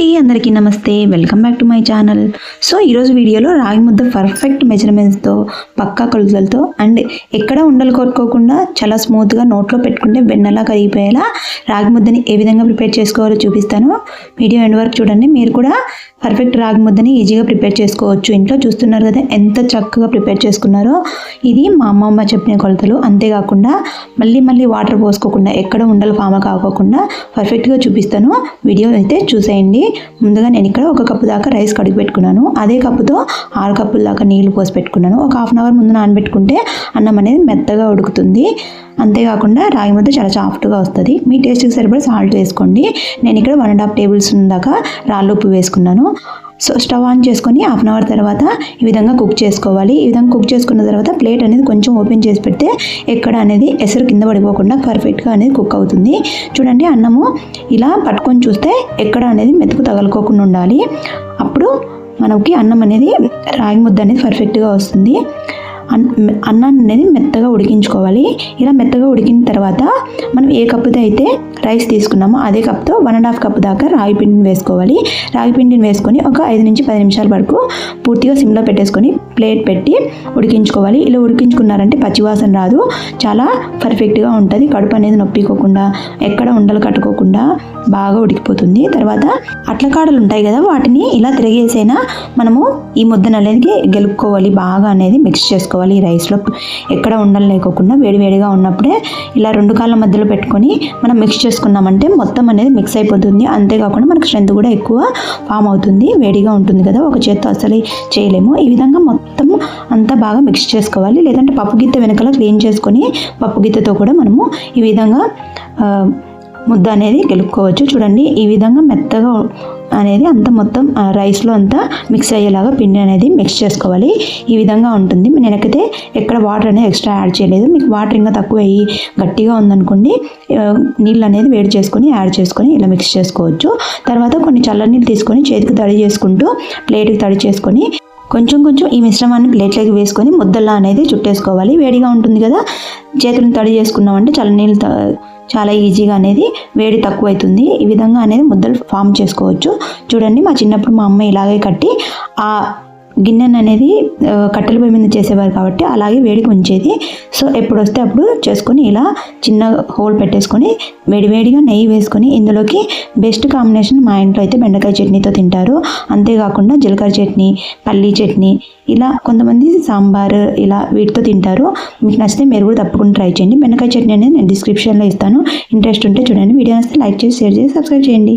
అండి అందరికీ నమస్తే. Welcome back to my channel so ఈరోజు వీడియోలో రాగి ముద్ద పర్ఫెక్ట్ మెజర్మెంట్స్తో పక్కా కొలతలతో అండ్ ఎక్కడ ఉండలు కొట్టుకోకుండా చాలా స్మూత్గా నోట్లో పెట్టుకుంటే వెన్నెలా కరిగిపోయేలా రాగి ముద్దని ఏ విధంగా ప్రిపేర్ చేసుకోవాలో చూపిస్తాను. వీడియో ఎండ్ వరకు చూడండి. మీరు కూడా పర్ఫెక్ట్ రాగి ముద్దని ఈజీగా ప్రిపేర్ చేసుకోవచ్చు. ఇంట్లో చూస్తున్నారు కదా ఎంత చక్కగా ప్రిపేర్ చేసుకున్నారో. ఇది మా అమ్మమ్మ చెప్పిన కొలతలు. అంతేకాకుండా మళ్ళీ మళ్ళీ వాటర్ పోసుకోకుండా ఎక్కడ ఉండలు ఫామ్ కాకోకుండా పర్ఫెక్ట్గా చూపిస్తాను. వీడియో అయితే చూసేయండి. ముందుగా నేను ఇక్కడ ఒక కప్పు దాకా రైస్ కడిగి పెట్టుకున్నాను. అదే కప్పుతో ఆరు కప్పుల దాకా నీళ్ళు పోసి పెట్టుకున్నాను. ఒక హాఫ్ అన్ అవర్ ముందు నానబెట్టుకుంటే అన్నం అనేది మెత్తగా ఉడుకుతుంది. అంతేకాకుండా రాగి ముద్ద చాలా సాఫ్ట్గా వస్తుంది. మీ టేస్ట్కి సరిపడా సాల్ట్ వేసుకోండి. నేను ఇక్కడ one and half tablespoon దాకా రాళ్ళు ఉప్పు వేసుకున్నాను. సో స్టవ్ ఆన్ చేసుకొని హాఫ్ అన్ అవర్ తర్వాత ఈ విధంగా కుక్ చేసుకోవాలి. ఈ విధంగా కుక్ చేసుకున్న తర్వాత ప్లేట్ అనేది కొంచెం ఓపెన్ చేసి పెడితే ఎక్కడ అనేది ఎసరు కింద పడిపోకుండా పర్ఫెక్ట్గా అనేది కుక్ అవుతుంది. చూడండి అన్నము ఇలా పట్టుకొని చూస్తే ఎక్కడ అనేది మెతుకు తగలుకోకుండా ఉండాలి. అప్పుడు మనకి అన్నం అనేది రాగి ముద్ద అనేది పర్ఫెక్ట్గా వస్తుంది. అన్- అన్నాన్ని అనేది మెత్తగా ఉడికించుకోవాలి. ఇలా మెత్తగా ఉడికిన తర్వాత మనం ఏ కప్పుతో అయితే రైస్ తీసుకున్నామో అదే కప్తో వన్ అండ్ హాఫ్ కప్ దాకా రాగి పిండిని వేసుకోవాలి. రాగి పిండిని వేసుకొని ఒక ఐదు నుంచి పది నిమిషాల వరకు పూర్తిగా సిమ్లో పెట్టేసుకొని ప్లేట్ పెట్టి ఉడికించుకోవాలి. ఇలా ఉడికించుకున్నారంటే పచ్చివాసన రాదు. చాలా పర్ఫెక్ట్గా ఉంటుంది. కడుపు అనేది నొప్పికోకుండా ఎక్కడ ఉండలు కట్టుకోకుండా బాగా ఉడికిపోతుంది. తర్వాత అట్ల కాడలు ఉంటాయి కదా వాటిని ఇలా తిరిగేసైనా మనము ఈ ముద్దను అనేది గెలుపుకోవాలి బాగా అనేది మిక్స్ చేసుకోవాలి. ఈ రైస్లో. ఎక్కడ ఉండలు లేకోకుండా వేడివేడిగా ఉన్నప్పుడే ఇలా రెండు కాళ్ళ మధ్యలో పెట్టుకొని మనం మిక్స్ చేసుకున్నామంటే మొత్తం అనేది మిక్స్ అయిపోతుంది. అంతేకాకుండా మనకు స్ట్రెంత్ కూడా ఎక్కువ ఫామ్ అవుతుంది. వేడిగా ఉంటుంది కదా ఒక చేత్తో అసలు చేయలేము. ఈ విధంగా మొత్తం అంతా బాగా మిక్స్ చేసుకోవాలి. లేదంటే పప్పు గిత్త వెనకాల క్లీన్ చేసుకొని పప్పు గిత్తతో కూడా మనము ఈ విధంగా ముద్ద అనేది గెలుపుకోవచ్చు. చూడండి ఈ విధంగా మెత్తగా అనేది అంత మొత్తం ఆ రైస్లో అంతా మిక్స్ అయ్యేలాగా పిండి అనేది మిక్స్ చేసుకోవాలి. ఈ విధంగా ఉంటుంది. నేనైతే ఎక్కడ వాటర్ అనేది ఎక్స్ట్రా యాడ్ చేయలేదు. మీకు వాటర్ ఇంకా తక్కువ అయ్యి గట్టిగా ఉందనుకోండి నీళ్ళు అనేది వేడి చేసుకొని యాడ్ చేసుకొని ఇలా మిక్స్ చేసుకోవచ్చు. తర్వాత కొన్ని చల్లనీళ్ళు తీసుకొని చేతికి తడి చేసుకుంటూ ప్లేట్కి తడి చేసుకొని కొంచెం కొంచెం ఈ మిశ్రమాన్ని ప్లేట్లోకి వేసుకొని ముద్దల్లా అనేది చుట్టేసుకోవాలి. వేడిగా ఉంటుంది కదా చేతులను తడి చేసుకున్నామంటే చల్లనీళ్ళు త- చాలా ఈజీగా అనేది వేడి తక్కువ అవుతుంది ఈ విధంగా అనేది ముద్దలు ఫామ్ చేసుకోవచ్చు. చూడండి మా చిన్నప్పుడు మా అమ్మ ఇలాగే కట్టి ఆ గిన్నెను అనేది కట్టెల పొయ్యి మీద చేసేవారు కాబట్టి అలాగే వేడికి ఉంచేది. సో ఎప్పుడు వస్తే అప్పుడు చేసుకొని ఇలా చిన్న హోల్ పెట్టేసుకొని వేడివేడిగా నెయ్యి వేసుకొని ఇందులోకి బెస్ట్ కాంబినేషన్ మా ఇంట్లో అయితే బెండకాయ చట్నీతో తింటారు. అంతేకాకుండా జీలకర్ర చట్నీ పల్లీ చట్నీ ఇలా కొంతమంది సాంబార్ ఇలా వీటితో తింటారు. మీకు నచ్చితే మీరు కూడా తప్పకుండా ట్రై చేయండి. బెండకాయ చట్నీ అనేది నేను డిస్క్రిప్షన్లో ఇస్తాను. ఇంట్రెస్ట్ ఉంటే చూడండి. వీడియో నచ్చితే లైక్ చేసి షేర్ చేసి సబ్స్క్రైబ్ చేయండి.